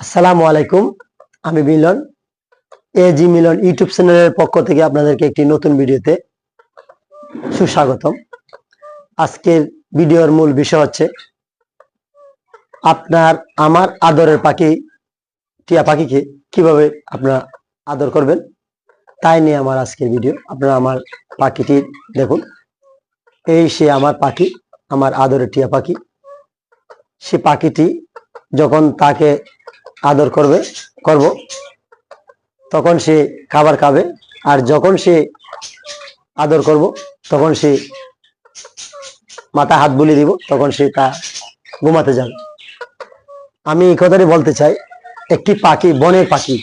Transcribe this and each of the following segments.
আসসালামু আলাইকুম, আমি মিলন। এ জি মিলন ইউটিউব চ্যানেলের পক্ষ থেকে আপনাদেরকে একটি নতুন ভিডিওতে সুস্বাগতম। আজকের ভিডিওর মূল বিষয় হচ্ছে, আপনার আমার আদরের পাখি, টিয়া পাখিকে কীভাবে আপনারা আদর করবেন, তাই নিয়ে আমার আজকের ভিডিও। আপনারা আমার পাখিটি দেখুন। এই সে আমার পাখি, আমার আদরের টিয়া পাখি। সে পাখিটি যখন তাকে আদর করবে, করব। তখন সে খাবার খাবে, আর যখন সে আদর করব, তখন সে মাথা হাত বুলিয়ে দিব, তখন সে তা ঘুমাতে যাবে। আমি এই কথাটি বলতে চাই, একটি পাখি, বনের পাখি,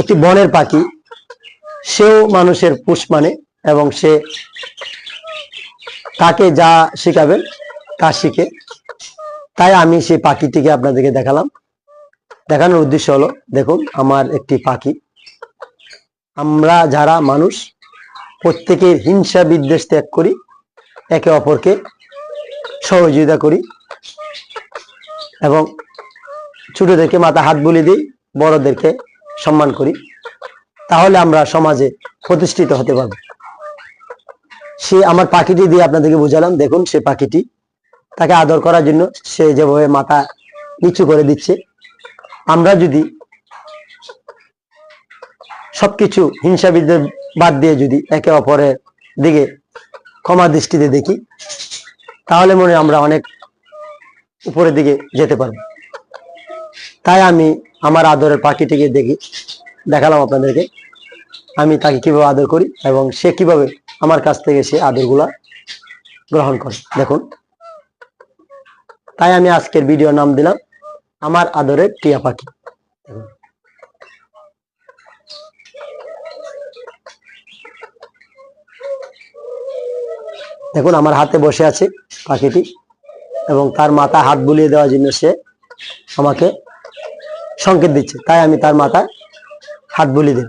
একটি বনের পাখি, সেও মানুষের পুষ মানে এবং সে তাকে যা শিখাবেন তা শিখে তাই আমি সেই পাখিটিকে আপনাদেরকে দেখালাম। দেখানোর উদ্দেশ্য হলো, দেখুন, আমার একটি পাখি। আমরা যারা মানুষ প্রত্যেকের হিংসা বিদ্বেষ ত্যাগ করি, একে অপরকে সহযোগিতা করি এবং ছোটদেরকে মাথা হাত বুলি দিই বড়দেরকে সম্মান করি, তাহলে আমরা সমাজে প্রতিষ্ঠিত হতে পারব। সে আমার পাখিটি দিয়ে আপনাদেরকে বুঝালাম। দেখুন, সে পাখিটি তাকে আদর করার জন্য সে যেভাবে মাথা নিচু করে দিচ্ছে। আমরা যদি সবকিছু হিংসা বিদ্বেষ বাদ দিয়ে যদি একে অপরের দিকে ক্ষমা দৃষ্টিতে দেখি, তাহলে মনে আমরা অনেক উপরের দিকে যেতে পারব। তাই আমি আমার আদরের পাখিটিকে দেখি, দেখালাম আপনাদেরকে। আমি তাকে কীভাবে আদর করি এবং সে কীভাবে আমার কাছ থেকে সে আদরগুলা গ্রহণ করে। দেখুন। তাই আমি আজকের ভিডিও নাম দিলাম, আমার আদরের টিয়া পাখি। দেখুন, আমার হাতে বসে আছে পাখিটি এবং তার মাথা হাত বুলিয়ে দেওয়ার জন্য সে আমাকে সংকেত দিচ্ছে। তাই আমি তার মাথায় হাত বুলিয়ে দিই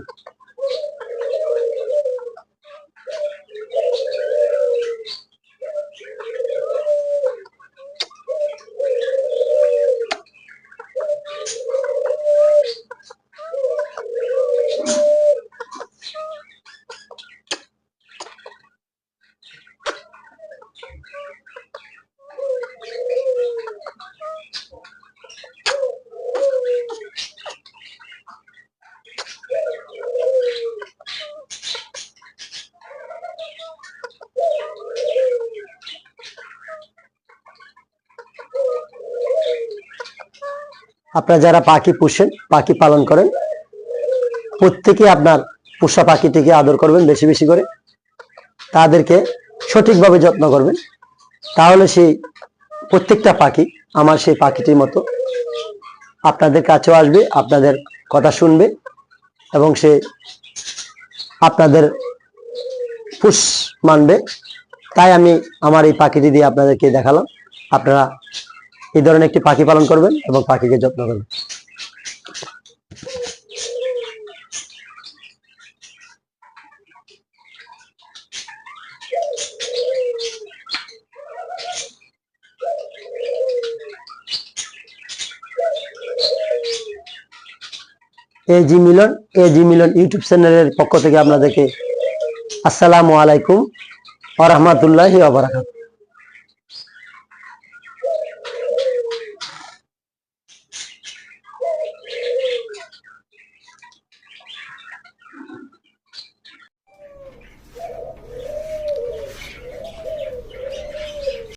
আপনারা যারা পাখি পুষেন, পাখি পালন করেন, প্রত্যেকে আপনার পোষা পাখিটিকে আদর করবেন বেশি বেশি করে। তাদেরকে সঠিকভাবে যত্ন করবেন। তাহলে সেই প্রত্যেকটা পাখি আমার সেই পাখিটির মতো আপনাদের কাছেও আসবে, আপনাদের কথা শুনবে এবং সে আপনাদের পুষ মানবে। তাই আমি আমার এই পাখিটি দিয়ে আপনাদেরকে দেখালাম। আপনারা এই ধরনের একটি পাখি পালন করবেন এবং পাখিকে যত্ন করবেন। জি মিলন এ জি মিলন ইউটিউব চ্যানেলের পক্ষ থেকে আপনাদেরকে আসসালামু আলাইকুম ওয়া রাহমাতুল্লাহি